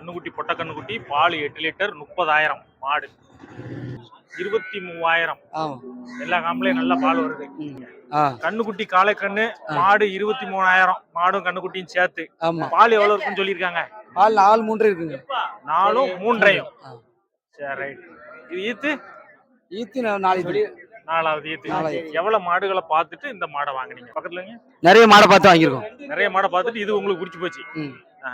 கண்ணுக்குட்டி பொட்டை கண்ணுக்குட்டி பால் எட்டு லிட்டர் முப்பதாயிரம் மாடு. இருபத்தி மூவாயிரம். எல்லா காம்பளையும் நல்ல பால் வருது. கண்ணுக்குட்டி காளை கண்ணு மாடு இருபத்தி மூணாயிரம் மாடும் கண்ணுக்குட்டியும் சேர்த்து. பால் எவ்வளவு இருக்குன்னு சொல்லியிருக்காங்க? பால் நாலு மூன்று இருக்குங்க. நாலும் மூன்றையும். சரி ரைட். இது ஈத்து? ஈத்தி நாலு. நாலாவது ஈத்து. எவ்வளவு மாடுகளை பார்த்துட்டு இந்த மாடை வாங்குனீங்க? பக்கத்துலங்க? நிறைய மாடை பார்த்து வாங்கியிருக்கோம். நிறைய மாடை பார்த்துட்டு இது உங்களுக்கு பிடிச்சி போச்சு.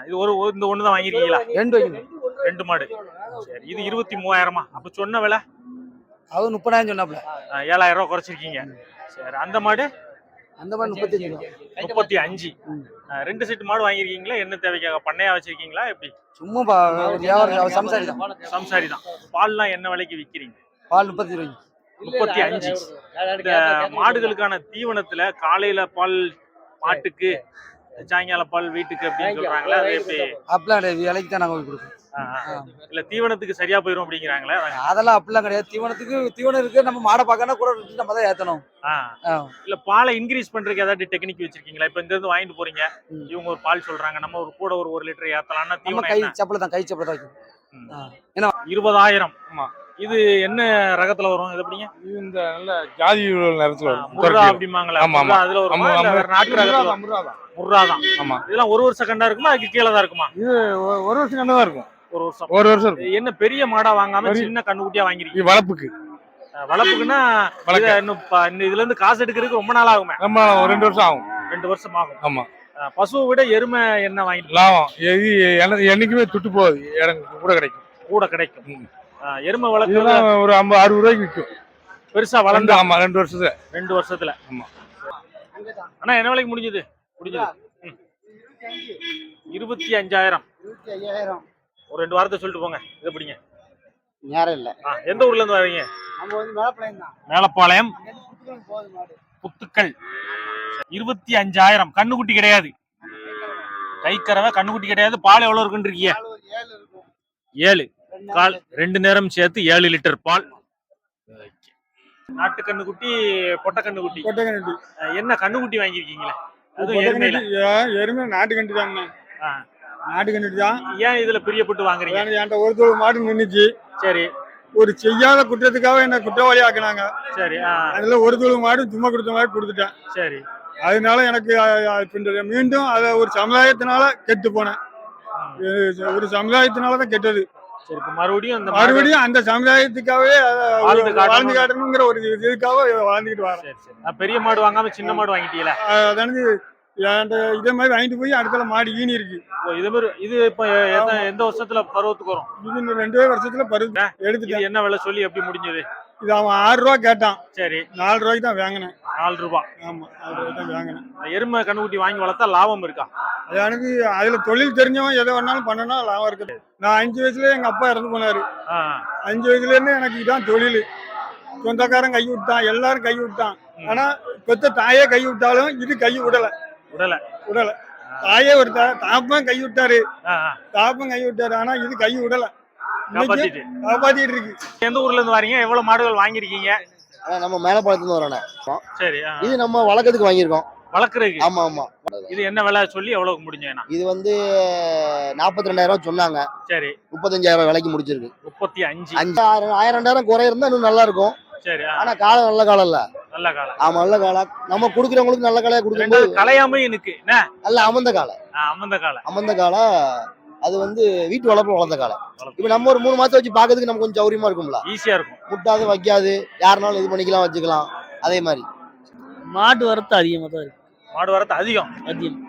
இது ஒரு இந்த ஒண்ணு தான் வாங்கிருக்கீங்களா ரெண்டு வைக்கணும் ரெண்டு மாடு. சரி இது இருபத்தி மூவாயிரமா? அப்ப சொன்ன விலை? அது முப்பதாயிரம் சொன்னாப்ல ஏழாயிரம் ரூபாய் குறைச்சிருக்கீங்க. சரி அந்த மாடு? அந்த மாதிரி முப்பத்தஞ்சு ரூபா. முப்பத்தி அஞ்சு. ரெண்டு செட் மாடு வாங்கியிருக்கீங்களா? என்ன தேவைக்காக? பண்ணையா வச்சிருக்கீங்களா? எப்படி? சும்மா சம்சாரி தான் சம்சாரி தான். பால்லாம் என்ன விலைக்கு விக்கிறீங்க? பால் முப்பத்தி ரூபாய்க்கு. முப்பத்தி அஞ்சு. இந்த மாடுகளுக்கான தீவனத்துல காலையில பால் மாட்டுக்கு சாயங்கால பால் வீட்டுக்கு அப்படின்னு சொல்றாங்களே அது எப்படி? அப்படிலாம் விலைக்கு தான் நாங்கள். இல்ல தீவனத்துக்கு சரியா போயிரும் அப்படிங்கிறாங்களே. அதெல்லாம் அப்படிலாம் கிடையாது. தீவனத்துக்கு தீவனம் இருக்கு. நம்ம மாடை பார்க்கணும் கூட நம்ம தான் ஏத்தணும். இல்ல பாலை இன்க்ரீஸ் பண்றதுக்கு ஏதாவது டெக்னிக் வச்சிருக்கீங்களா? இப்ப இங்க இருந்து வாங்கிட்டு போறீங்க. இவங்க ஒரு பால் சொல்றாங்க. நம்ம ஒரு கூட ஒரு ஒரு லிட்டர் ஏத்தலாம்னா நம்ம தீவனம் கை சப்பல தான் கை சப்பல தான். ஆ. இருபதாயிரம். ஆமா. இது என்ன ரகத்துல வரும்? இது எப்படிங்க இது இந்த நல்ல ஜாதி நேரத்துல வரும். அப்படிம்பாங்களே ஆமா, அதுல ஆமா, ஆமா. வேற நாட்டு ரகத்துல முர்ரா? தான், ஆமா. இதெல்லாம் ஒரு வருஷம் கண்டா இருக்குமா? அதுக்கு கீழே தான் இருக்குமா? ஒ- ஒரு வருஷம் கண்டு தான் இருக்கும். ஒரு வருஷம். ஒரு வருஷம் என்ன பெரிய மாடா வாங்காம சின்ன கண்ணுக்குட்டியா வாங்கிருக்கீங்க? இது. இத ப- இந்த இதுல இருந்து காசு எடுக்கிறதுக்கு ரொம்ப நாள் ஆகுமே? ஒரு ரெண்டு வருஷம் ஆகும். ரெண்டு வருஷம் ஆகும். ஆமா. பசுவை விட எருமை என்ன வாங்கிட்டு லாபம். இது என்ன- என்னைக்குமே துட்டு போகுது. இடம் கூட கிடைக்கும். கூட கிடைக்கும். எருமை வளர்க்குறது இதெல்லாம் ஒரு ஐம்பது அறுபது ரூபாய்க்கு விற்கும் பெருசா வளர்ந்து வளர்ந்து ஆமா ரெண்டு வருஷத்துல. ரெண்டு வருஷத்துல. ஆமா. அண்ணா என்ன விலைக்கு முடிஞ்சது? முடிஞ்சது. ம். இருபத்தி அஞ்சாயிரம். ஒரு ரெண்டு வாரத்தை சொல்லிட்டு போங்க. இதை பிடிங்க. நேரம் இல்ல. ஆ, எந்த ஊர்ல இருந்து வரீங்க? நம்ம வந்து மேலப்பாளையம் தான். மேலப்பாளையம். புத்துக்கள் இருபத்தி அஞ்சாயிரம். கண்ணுக்குட்டி கிடையாது. கைக்கறவை கண்ணுக்குட்டி கிடையாது. பால் எவ்வளவு இருக்குன்னு இருக்கீங்க? ஏழு. கால் ரெண்டு நேரம் சேர்த்து ஏழு லிட்டர் பால். நாட்டு கண்ணுக்குட்டி பொட்டை கண்ணுக்குட்டி கொட்டகண்டி அஹ் என்ன கண்ணுக்குட்டி வாங்கியிருக்கீங்களே? எருமை நாட்டு கண்டி தாங்கண்ணா. ஆ. நாட்டு கண்டி தான். ஏன் இதுல பிரியப்பட்டு வாங்குறீங்க? என்கிட்ட ஒரு தொழில் மாடு நின்றுச்சு சரி. ஒரு செய்யாத குற்றத்துக்காக என்ன குற்றவாளி ஆக்குனாங்க சரி அதுல ஒரு தொழில் மாடு சும்மா கொடுத்த மாதிரி கொடுத்துட்டேன். சரி. அதனால எனக்கு மீண்டும் அதை ஒரு சமுதாயத்தினால கெட்டு போனேன். ஒரு சமுதாயத்தினால தான் கெட்டது. சரி இப்ப மறுபடியும் அந்த மறுபடியும் அந்த சமுதாயத்துக்காகவே வாழ்ந்து காட்டணுங்கிற ஒரு இதுக்காக வாழ்ந்துக்கிட்டு வரேன். சரி சரி. பெரிய மாடு வாங்காம சின்ன மாடு வாங்கிட்டீங்களா? அதாவது என்கிட்ட இதே மாதிரி வாங்கிட்டு போய் அடுத்த மாடு ஈனி இருக்கு. இது மாதிரி இது இப்ப எந்த- எந்த வருஷத்துல பருவத்துக்கு வரும்? இது ரெண்டே வருஷத்துல பரு எடுத்துட்டேன். இது என்ன விலை சொல்லி எப்படி முடிஞ்சது? இது அவன் ஆறு ரூபா கேட்டான். சரி. நாலு ரூபாய்க்கு தான் வாங்கினேன். நாலு ரூபாய் ஆமா நாலு ரூபாய்க்கு தான் வாங்கினேன். எருமை கண்ணுக்குட்டி வாங்கி வளர்த்தா லாபம் இருக்கா? எனக்கு அதுல தொழில் தெரிஞ்சவன் எதை வேணாலும் பண்ணனா லாபம் இருக்குது. நான் அஞ்சு வயசுல எங்க அப்பா இறந்து போனாரு. அஞ்சு வயசுல இருந்து எனக்கு இதான் தொழில். சொந்தக்காரன் கை விட்டான் எல்லாரும் கை விட்டான். ஆனா பெத்த தாயே கை விட்டாலும் இது கை விடல. விடல. விடல. தாயே ஒரு தா- தாப்பன் கை விட்டாரு. தாப்பன் கை விட்டாரு. ஆனா இது கை விடல. காப்பாத்திட்டு. இருக்கு. எந்த ஊர்ல இருந்து வரீங்க? எவ்வளவு மாடுகள் வாங்கிருக்கீங்க நம்ம மேலப்பாளையத்துல வரோண்ணே சரி. இது நம்ம வழக்கத்துக்கு வாங்கியிருக்கோம். வளர்க்கறதுக்கு. ஆமா ஆமா. இது என்ன விலை சொல்லி எவ்வளவுக்கு முடிஞ்சேனா இது வந்து நாற்பத்தி ரெண்டாயிரம் சொன்னாங்க. சரி. முப்பத்தஞ்சாயிரம் விலைக்கு முடிச்சிருக்கு. முப்பத்தி அஞ்சு. அஞ்சு ஆயிரம் ஆயிரம் ரெண்டாயிரம் குறை இருந்தா இன்னும் நல்லா இருக்கும் சரி ஆனா காலம் நல்ல காலம் இல்ல. நல்ல காலம் ஆமா நல்ல காலம் நம்ம குடுக்குறவங்களுக்கு நல்ல காலையா ரெண்டாவது கொடுக்கும்போது கலையாம எனக்கு. என்ன? நல்ல அமர்ந்த காலம் ஆ, அமர்ந்த காலம் அமர்ந்த காலம் அது வந்து வீட்டு வளர்ப்பு வளர்ந்த காலம் இப்ப நம்ம ஒரு மூணு மாசம் வச்சு பாக்கிறதுக்கு நமக்கு கொஞ்சம் சௌரியமா இருக்கும்ல. ஈஸியா இருக்கும். முட்டாது வைக்காது. யாருனாலும் இது பண்ணிக்கலாம் வச்சுக்கலாம். அதே மாதிரி. மாட்டு வரத்து அதிகமாக தான் இருக்கு. மாடு வரத்து அதிகம். அதிகம்.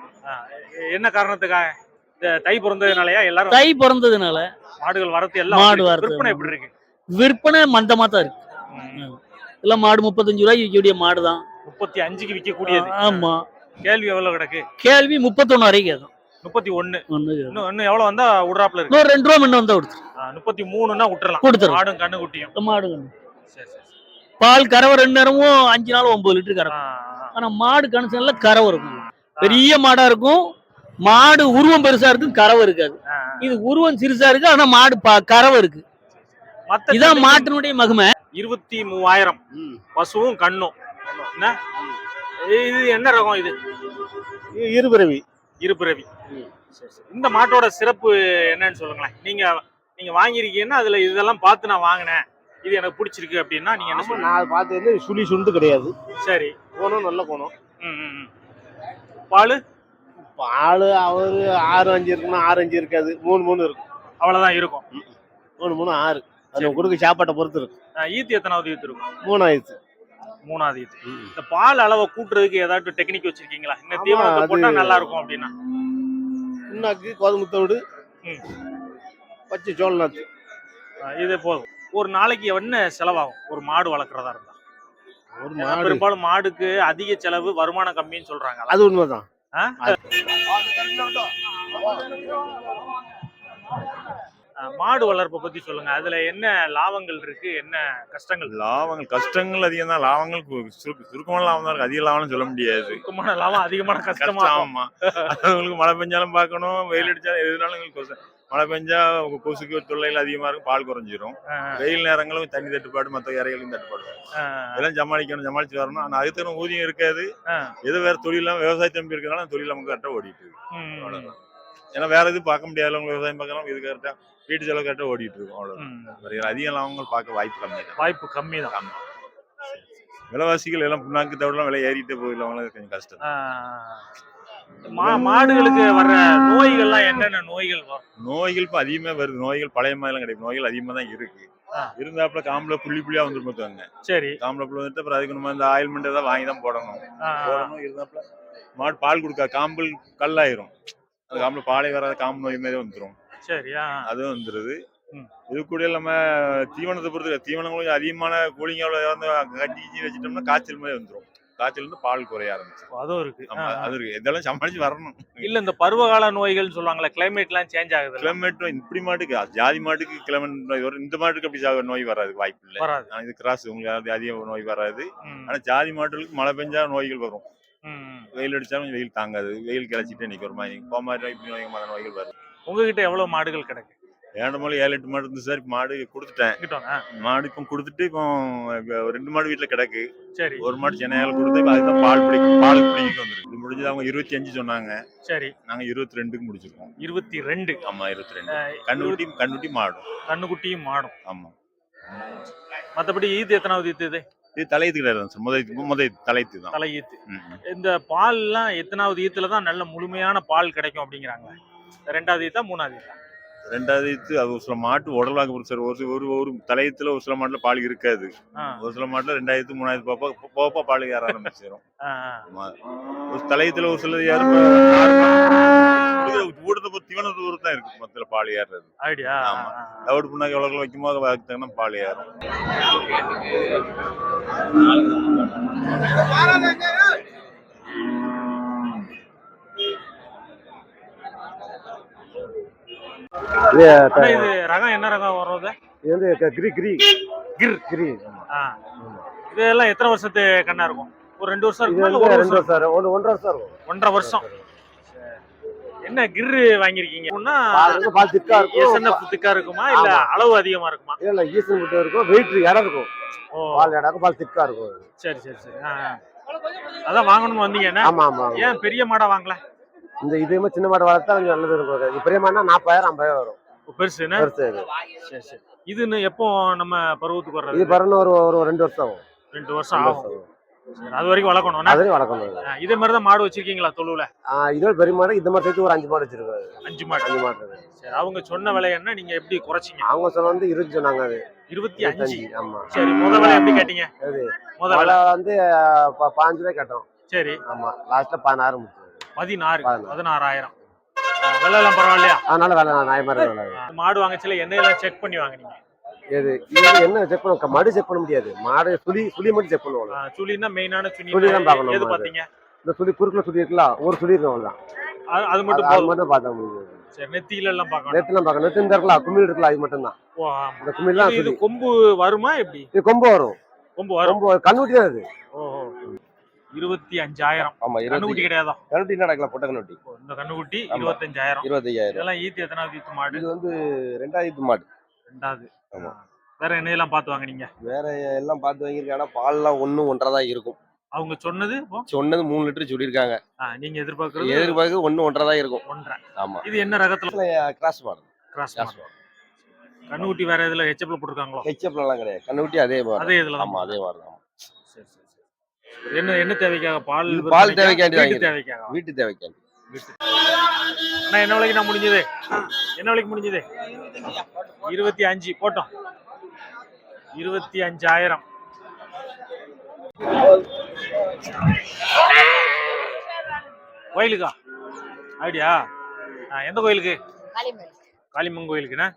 என்ன காரணத்துக்காக? இந்த தை பிறந்ததுனாலயா? எல்லாரும் தை பிறந்ததுனால மாடுகள் வரத்து எல்லாம் மாடு. வரத்து. விற்பனை எப்படி இருக்கு? விற்பனை மந்தமாக தான் இருக்கு. எல்லாம் மாடு முப்பத்தஞ்சு ரூபாய்க்கு விற்கக்கூடிய மாடு தான். முப்பத்தி அஞ்சுக்கு விற்கக்கூடியது. ஆமா. கேள்வி எவ்வளவு கிடக்கு? கேள்வி முப்பத்தொன்னு வரைக்கும் கேட்கும். முப்பத்தி ஒண்ணு ஒண்ணு இன்னும் இன்னும் எவ்வளவு வந்தா விடுறாப்புல இருக்கு? இன்னொரு ரெண்டு ரூபா முன்ன வந்தா கொடுத்து முப்பத்தி மூணுன்னா விட்டுறலாம். கொடுத்துரும். மாடும் கண்ணு குட்டியும். மாடு பால் கறவை ரெண்டு நேரமும் அஞ்சு நாள் ஒன்பது லிட்டர் கறவை ஆ, ஆனா மாடு கணசன்ல கறவை இருக்கும். பெரிய மாடா இருக்கும். மாடு உருவம் பெருசா இருக்கும் கறவை இருக்காது. இது உருவம் சிறுசா இருக்கு ஆனா மாடு ப- கறவை இருக்கு. இதான் சந்தைக்கு மாட்டினுடைய மகிமை. இருபத்தி மூவாயிரம். பசுவும் கண்ணும். என்ன? இது என்ன ரகம் இது? இருபிறவி. இருபிறவி. இந்த மாட்டோட சிறப்பு என்னன்னு சொல்லுங்களேன். நீங்க நீங்க வாங்கியிருக்கீங்கன்னா அதுல இதெல்லாம் பார்த்து நான் வாங்கினேன். இது எனக்கு பிடிச்சிருக்கு அப்படின்னா நீங்க என்ன சொல்லுங்க நான் பார்த்து வந்து சுழி சுண்டு கிடையாது. சரி. கோணம் நல்ல கோணம் ம். பால்? பால் அவரு ஆறு அஞ்சு இருக்குன்னா ஆறு அஞ்சு இருக்காது. மூணு மூணு இருக்கும். அவ்வளவுதான் இருக்கும். மூணு மூணு ஆறு. அது. கொடுக்க சாப்பாட்டை பொறுத்து இருக்கு அஹ் ஈத்து எத்தனாவது ஈத்து இருக்கும்? மூணாயிரத்து. மூணாவது ஈத்து. இந்த பால் அளவை கூட்டுறதுக்கு ஏதாட்டும் டெக்னிக் வச்சிருக்கீங்களா? இந்த தீவனத்தை அது- போட்டா நல்லா இருக்கும் அப்படின்னா. புண்ணாக்கு கோதுமுத்தோடு. பச்சை சோழ நாத்து இது போதும். ஒரு நாளைக்கு என்ன செலவாகும்? ஒரு மாடு வளர்க்குறதா இருந்தா. ஒரு மாடு. பெரும்பாலும் மாடுக்கு அதிக செலவு வருமானம் கம்மின்னு சொல்றாங்க. அது உண்மைதான். மாடு வளர்ப்பை பத்தி சொல்லுங்க. அதுல என்ன லாபங்கள் இருக்கு? என்ன கஷ்டங்கள்? லாபங்கள் கஷ்டங்கள் அதிகம் தான் லாபங்கள் சுருக்கு- சுருக்கமான லாபம் தான் இருக்கு. அதிக லாபம்னு சொல்ல முடியாது. சுத்தமான லாபம் அதிகமான கஷ்டமா. ஆமா. அது உங்களுக்கு மழை பெஞ்சாலும் பார்க்கணும் வெயில் அடிச்சாலும் எதுனாலும் உங்களுக்கு கொசு மழை பெஞ்சா கொசுக்கு தொல்லைகள் அதிகமா இருக்கும் பால் குறைஞ்சிரும். வெயில் நேரங்களும் தண்ணி தட்டுப்பாடு மற்ற இறைகளும் தட்டுப்பாடு. இதெல்லாம் சமாளிக்கணும் சமாளிச்சு வரணும். ஆனா அதுக்கு ஊதியம் இருக்காது. எது வேற தொழிலாம் விவசாய தம்பி இருக்கிறனால தொழில் நமக்கு கரெக்டாக ஓடிட்டு இருக்கு. ஏன்னா வேற எதுவும் பார்க்க முடியாது விவசாயம் பார்க்கலாம் இது கரெக்டா வீட்டு செலவு கரெக்டாக ஓடிட்டு இருக்கும். வேற அதிக லாபங்கள் பார்க்க வாய்ப்பு கம்மி தான். வாய்ப்பு கம்மி தான். விலைவாசிகள் எல்லாம் புண்ணாக்கு தவிடலாம் விலை ஏறிட்டே போகுது அவங்களுக்கு கொஞ்சம் கஷ்டம் மாடுகளுக்கு வர்ற நோய்கள்லாம் என்னென்ன நோய்கள் வரும்? நோய்கள் இப்ப அதிகமா வருது. நோய்கள் பழைய மாதிரிலாம் கிடையாது. நோய்கள் அதிகமா தான் இருக்கு. இருந்தாப்புல காம்புல புள்ளி புள்ளியா வந்துட்டு பார்த்தாங்க சரி. காம்புல புள்ளி வந்துட்டு அப்புறம் அதுக்கு நம்ம இந்த ஆயில்மெண்ட் ஏதாவது வாங்கி தான் போடணும். இருந்தாப்புல மாடு பால் கொடுக்கா காம்பல் கல்லாயிரும். அது காம்புல பாலை வராத காம்பு நோய் மாதிரி வந்துடும் சரி ஆ, அதுவும் வந்துருது. இது கூட நம்ம தீவனத்தை பொறுத்து தீவனங்களும் அதிகமான கூலிங் வந்து கட்டி கிச்சி வச்சுட்டோம்னா காய்ச்சல் மாதிரி வந்துடும் காய்ச்சல் வந்து பால் குறைய ஆரம்பிச்சு அதுவும் இருக்கு. ஆமா அது இருக்கு. இதெல்லாம் சமாளிச்சு வரணும். இல்ல இந்த பருவகால நோய்கள் சொல்லுவாங்கல்ல கிளைமேட் எல்லாம் சேஞ்ச் ஆகுது கிளைமேட் இப்படி மாட்டுக்கு ஜாதி மாட்டுக்கு கிளைமேட் நோய் வரும். இந்த மாட்டுக்கு அப்படி சா- நோய் வராது வாய்ப்பு இல்லை. வராது. இது கிராஸ் உங்களுக்கு அதிக நோய் வராது. ம், ஆனா ஜாதி மாட்டுகளுக்கு மழை பெஞ்சா நோய்கள் வரும். ம். வெயில் அடிச்சாலும் வெயில் தாங்காது. வெயில் கிளச்சிட்டே நிற்கும் ஒரு மாதிரி கோமாரி நோய் இப்படி நோய் மத நோய்கள் வரும். உங்ககிட்ட எவ்வளவு மாடுகள் கிடக்கு? ஏழு மாடு ஏழு எட்டு மாடு இருந்து சார் மாடு கொடுத்துட்டேன். மாடு இப்போ கொடுத்துட்டு இப்போ ரெண்டு மாடு வீட்டுல கிடக்கு. சரி. ஒரு மாடு சென்னையால கொடுத்து இப்ப அதுதான் பால் பிடிக்கும் பால் பிடிக்க வந்துருக்கு. இது முடிஞ்சது அவங்க இருபத்தி அஞ்சு சொன்னாங்க. சரி. நாங்க இருபத்தி ரெண்டுக்கு முடிச்சிருக்கோம். இருபத்தி ரெண்டு. ஆமா இருபத்தி ரெண்டு. கண்ணுக்குட்டி கண்ணுக்குட்டி மாடும். கண்ணுக்குட்டியும் மாடும். ஆமா. மத்தபடி ஈத்து எத்தனாவது ஈத்து இது? இது தலையத்து கிடையாது சார். முதல் முதல் தலையத்து தான். தலை ஈத்து. ம், ம். இந்த பால்லாம் எத்தனாவது ஈத்துல தான் நல்ல முழுமையான பால் கிடைக்கும் அப்படிங்கிறாங்க ரெண்டாவது ஈத்தா மூணாவது ஈத்தா? ரெண்டாவது இது அது ஒரு சில மாட்டு உடலாக பொறுத்து சார். ஒரு ஒரு ஒரு தலையத்துல ஒரு சில மாட்டுல பால் இருக்காது. ஒரு சில மாட்டுல ரெண்டாயிரத்து மூணாயிரத்து போப்பா போப்பா பால் ஏற ஆரம்பிச்சிடும். ஒரு தலையத்துல ஒரு சிலது ஏறும். ஊட்டத்தை பொறுத்து தீவனத்தை பொறுத்து தான் இருக்கு மொத்தத்துல பால் ஏறுறது. ஐடியா ஆமா. தவிடு புண்ணாக்கு எவ்வளவு வைக்குமோ அதுக்கு தகுந்த பால் ஏறும். இது ரகம் என்ன ரகம் வர்றது? இது வந்து கிரி கிரி. கிர். கிரி. இதெல்லாம் எத்தனை வருஷத்து கண்ணா இருக்கும்? ஒரு ரெண்டு வருஷம் இருக்குமா? ரெண்டு வருஷம் வருஷம் ஒன்று ஒன்றரை வருஷம் இருக்கும். ஒன்றரை வருஷம். என்ன கிர்ரு வாங்கியிருக்கீங்க? அப்படின்னா பால் திக்கா இருக்கும். எஸ்என்எஃப் திக்கா இருக்குமா? இல்ல. அளவு அதிகமா இருக்குமா? இல்ல ஈசன் மட்டும் இருக்கும். வெயிட் இடம் இருக்கும். பால் இடம் இருக்கும் பால் திக்கா இருக்கும். சரி சரி சரி. அதான் வாங்கணும்னு வந்தீங்க என்ன? ஆமா ஆமா ஆமா. ஏன் பெரிய மாடா வாங்கல? இந்த இதுமே சின்ன மாடு வளர்த்தா கொஞ்சம் நல்லது இருக்கும். இது பெரிய மாடுனா நாற்பதாயிரம் ஐம்பதாயிரம் வரும். பெருசு என்ன? பெருசு இது. சரி சரி. இதுன்னு எப்போ நம்ம பருவத்துக்கு இது வர்றது பரணும் ஒரு ஒரு ரெண்டு வருஷம் ஆகும். ரெண்டு வருஷம் ஆகும். அது வரைக்கும் வளர்க்கணும். என்ன? அதுலயும் வளர்க்கணும் இது. இதே மாதிரி தான் மாடு வச்சிருக்கீங்களா தொழுவுல? இதோட பெரிய மாடு இந்த மாதிரி சேர்த்து ஒரு அஞ்சு மாடு வச்சிருக்காரு அஞ்சு மாடு. அஞ்சு மாடு. சரி அவங்க சொன்ன விலை என்ன? நீங்க எப்படி குறைச்சிங்க? அவங்க சொன்ன வந்து இருபது சொன்னாங்க அது. இருபத்தி அஞ்சு. ஆமா. சரி முத விலை எப்படி கேட்டீங்க? முத விலை. வந்து பாஞ்சு ரூபாய் கேட்டோம். சரி. ஆமா லாஸ்ட்ல பதினாறு முடிச்சது பதினாறு பதினாறு. பதினாறாயிரம். எல்லாம் பரவாயில்லையா? அதனால வேலை நியாயமா இருக்கு வேலை. ஆ, மாடு வாங்கச்சில எண்ணெயெல்லாம் செக் பண்ணி வாங்குனீங்க? எது இது என்ன செக் பண்ண மடு செக் பண்ண முடியாது. மாடு சுழி சுழி மட்டும் செக் பண்ணுவாங்க ஆ, சுழின்னா மெயினான சுழி சுழி தான் பார்க்கணும் எது நம்ம பாத்தீங்க இந்த சுழி குறுக்குல சுழி இருக்குல்ல ஒரு சுழி இருக்கும் அவ்வளவுதான். அது- மட்டும் அது- மட்டும் பார்த்தா முடியாது. சரி நெத்தியில எல்லாம் பார்க்கணும். நெத்துலாம் பார்க்கணும். நெத்து இந்த இருக்குல்ல குமிழ் இருக்குல்ல அது மட்டும் தான் இந்த குமிழ்லாம் இது- கொம்பு வருமா எப்படி? இது கொம்பு வரும். கொம்பு வரும். கொம்பு கண்ணுட்டி தான் அது. இருபத்தி அஞ்சாயிரம். ஆமா கண்ணுக்குட்டி கிடையாதா? கண்ணுட்டி நடக்கல பொட்டை கண்ணுட்டி இந்த கண்ணுக்குட்டி. இருபத்தஞ்சாயிரம். இருபத்தையாயிரம் இதெல்லாம் ஈத்து எத்தனாவது ஈத்து மாடு? இது வந்து ரெண்டாயிரத்து மாடு. ரெண்டாவது. ஆமா. வேற என்னையெல்லாம் பார்த்து வாங்குனீங்க? வேற எல்லாம் பார்த்து வாங்கியிருக்கேன். ஆனா பால்லாம் ஒண்ணு ஒன்றரை தான் இருக்கும். அவங்க சொன்னது சொன்னது மூணு லிட்டர் சொல்லியிருக்காங்க. நீங்க எதிர்பார்க்கறது எதிர்பார்க்க ஒன்று ஒன்றரை தான் இருக்கும். ஒன்றரை. ஆமா. இது என்ன ரகத்துல? கிராஸ் மாடல் கிராஸ் மாடல் கண்ணுக்குட்டி வேற இதுல ஹெச்எப்ல போட்டிருக்காங்களோ? ஹெச்எப்லாம் கிடையாது. கண்ணுக்குட்டி அதே மாதிரி அதே இதுல ஆமா அதே மாதிரி தான். சரி சரி. என்ன என்ன தேவைக்காக? பால் பால்? தேவைக்காண்டி வீட்டு. தேவைக்காக வீட்டு தேவைக்காண்டி. அண்ணா என்ன விலைக்கு நான் முடிஞ்சது? என்ன விலைக்கு முடிஞ்சது? இருபத்தி அஞ்சு போட்டோம். இருபத்தி அஞ்சாயிரம். கோயிலுக்கா? அப்படியா? எந்த கோயிலுக்கு? காளிமன் கோயிலுக்குண்ணா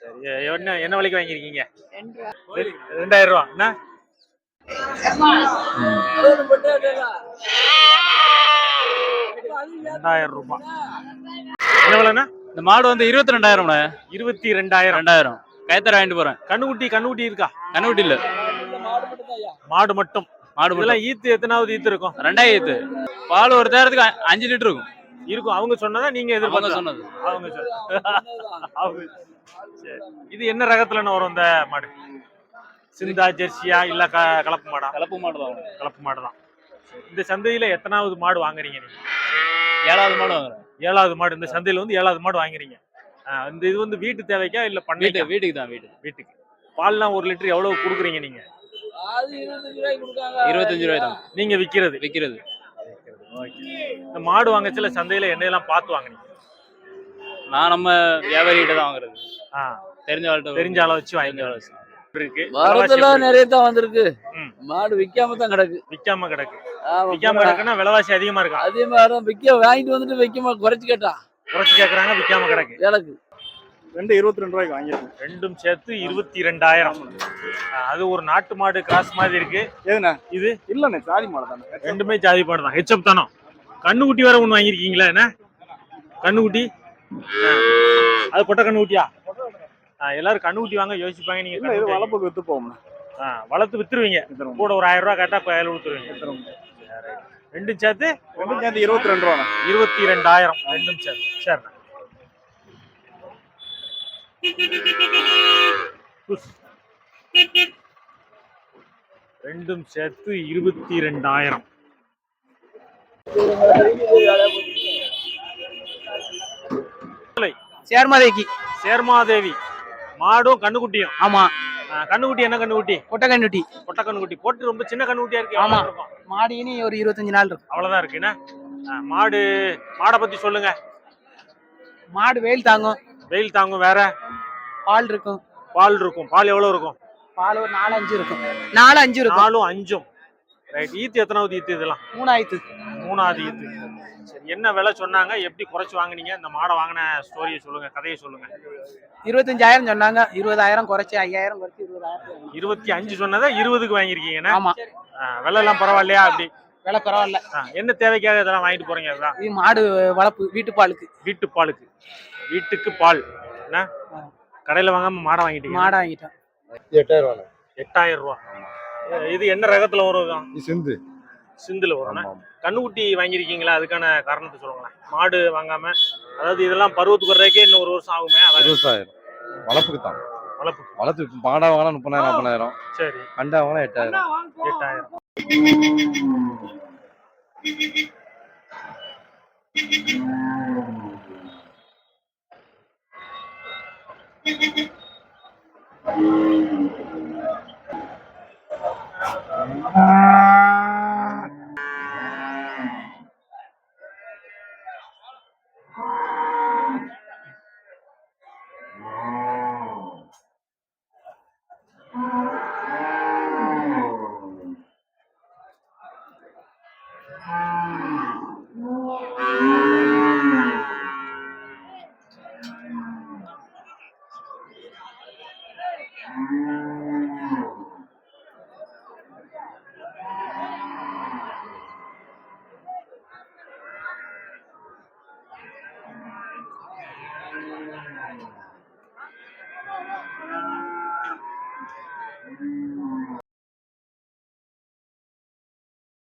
சரி என்ன என்ன விலைக்கு வாங்கியிருக்கீங்க? ரெண்டாயிரம் ரூபா. என்ன ரெண்டாயிரம் ரூபாய். இந்த மாடு வந்து இருபத்தி ரெண்டாயிரம் இருபத்தி ரெண்டாயிரம். ரெண்டாயிரம். கயத்தர வாங்கிட்டு போறேன். கண்ணுக்குட்டி கண்ணுக்குட்டி இருக்கா? கண்ணுக்குட்டி இல்ல. மாடு மட்டும். மாடு மட்டும். இதெல்லாம் ஈத்து எத்தனாவது ஈத்து இருக்கும்? ரெண்டாயிரத்து பால் ஒரு தேரத்துக்கு அஞ்சு லிட்டர் இருக்கும். இருக்கும். அவங்க சொன்னதா நீங்க எதிர்பார்க்க சொன்னது. அவங்க. இது என்ன ரகத்துலன்னு வரும் இந்த மாடு? சிந்தா ஜெர்சியா இல்ல க கலப்பு மாடா கலப்பு மாடு தான். கலப்பு மாடு தான். இந்த சந்தையில எத்தனாவது மாடு வாங்குறீங்க நீங்க? ஏழாவது மாடு வாங்குறேன். ஏழாவது மாடு இந்த சந்தையில வந்து ஏழாவது மாடு வாங்குறீங்க. இந்த இது வந்து வீட்டு தேவைக்கா இல்ல பண்ணைக்கா? வீட்டுக்கு தான் வீட்டு வீட்டுக்கு. பால்லாம் ஒரு லிட்டர் எவ்வளவு குடுக்குறீங்க நீங்க? அது இருபத்தஞ்சு ரூபாய் தான். நீங்க விக்கிறது? விற்கிறது இந்த மாடு வாங்கச்சில சந்தையில என்னெல்லாம் பார்த்து வாங்குனீங்க? நான் நம்ம வியாபாரிகிட்ட தான் வாங்குறது. ஆ, தெரிஞ்ச ஆள்கிட்ட தெரிஞ்ச அளவு வச்சு. வாங்கி இருக்கு. வரதெல்லாம் நிறைய தான் வந்திருக்கு. மாடு விக்காம தான் கிடக்கு. விக்காம கிடக்கு. விக்காம கிடக்குன்னா விலைவாசி அதிகமா இருக்கா? அதே மாதிரி தான் விக்க வாங்கிட்டு வந்துட்டு வைக்கமா குறைச்சு கேட்டான் குறைச்சு கேக்குறாங்க விக்காம கிடக்கு. வேலைக்கு. ரெண்டு இருபத்தி ரெண்டு ரூபாய்க்கு வாங்கியிருக்கேன். ரெண்டும் சேர்த்து இருபத்தி ரெண்டாயிரம் அது ஒரு நாட்டு மாடு கிராஸ் மாதிரி இருக்கு. எதுண்ணே? இது? இல்லண்ணே சாதி மாடல் தானே ரெண்டுமே ஜாதி மாடு தான். ஹெச்எப் தானோ? கண்ணுக்குட்டி வேற ஒண்ணு வாங்கியிருக்கீங்களா என்ன? கண்ணுக்குட்டி. அது கொட்டை கண்ணுக்குட்டியா? ஆ, எல்லாரும் கண்ணுக்குட்டி வாங்க யோசிப்பாங்க நீங்க இது வளர்ப்புக்கு வித்து போகும்ண்ணே ஆ, வளர்த்து வித்துருவீங்க. கூட ஒரு ஆயிரம் ரூபாய் கேட்டா கையில கொடுத்துருவீங்க வித்துருவோம். ரெண்டும் சேர்த்து ரெண்டும் சேர்த்து இருபத்தி ரெண்டு ரூபாண்ணே. இருபத்தி ரெண்டாயிரம் ரெண்டும் சேர்த்து. சரிண்ணா. ரெண்டும் சேர்த்து இருபத்தி ரெண்டாயிரம் சேர்மாதேக்கி சேர்மாதேவி. மாடும் கண்ணுக்குட்டியும். ஆமா. கண்ணுக்குட்டி என்ன கண்ணுக்குட்டி? கொட்டக்கண்ணுட்டி பொட்டை கண்ணுக்குட்டி. போட்டு ரொம்ப சின்ன கண்ணுக்குட்டியா இருக்கு ஆமா. மாடு இனி ஒரு இருபத்தஞ்சு நாள் இருக்கும். அவ்வளவுதான் இருக்கு என்ன? ஆ, மாடு மாடை பத்தி சொல்லுங்க. மாடு வெயில் தாங்கும். வெயில் தாங்கும் வேற? பால் இருக்கும். பால் இருக்கும். பால் எவ்வளவு இருக்கும்? பால் ஒரு நாலு அஞ்சு இருக்கும். நாலு அஞ்சு இருக்கும். நாலும் அஞ்சும். ரைட் ஈத்து எத்தனாவது ஈத்து இதெல்லாம்? மூணாயிரத்து. மூணாவது ஈத்து சரி என்ன விலை சொன்னாங்க? எப்படி குறைச்சு வாங்குனீங்க? இந்த மாடை வாங்கின ஸ்டோரியை சொல்லுங்க கதையை சொல்லுங்க. இருபத்தஞ்சாயிரம் சொன்னாங்க. இருபதாயிரம் குறைச்சு ஐயாயிரம் குறைச்சு இருபதாயிரம். இருபத்தி அஞ்சு சொன்னதை இருபதுக்கு வாங்கியிருக்கீங்கண்ணா ஆமா. ஆ, விலை எல்லாம் பரவாயில்லையா அப்படி? விலை பரவாயில்ல. ஆ, என்ன தேவைக்காக இதெல்லாம் வாங்கிட்டு போறீங்க அதுதான் இது மாடு வளர்ப்பு வீட்டு பாலுக்கு. வீட்டு பாலுக்கு வீட்டுக்கு பால். என்ன? கடையில வாங்காம மாடை வாங்கிட்டீங்க. மாடை வாங்கிட்டோம். எட்டாயிரம் ரூபாண்ணே. எட்டாயிரம் ரூபா. இது என்ன ரகத்துல வரும் சிந்து. சிந்தில் வரும் கண்ணுக்குட்டி வாங்கியிருக்கீங்களா? அதுக்கான காரணத்தை சொல்லுங்களேன். மாடு வாங்காம அதாவது இதெல்லாம் பருவத்துக்கு வர்றதுக்கே இன்னும் ஒரு வருஷம் ஆகுமே? இருபதாயிரம் வளர்ப்புக்கு தான். வளர்ப்பு வளர்த்து மாடா வாங்கினா முப்பதாயிரம் முப்பதாயிரம் சரி. அண்டா வாங்கினா எட்டாயிரம். எட்டாயிரம். Thank you.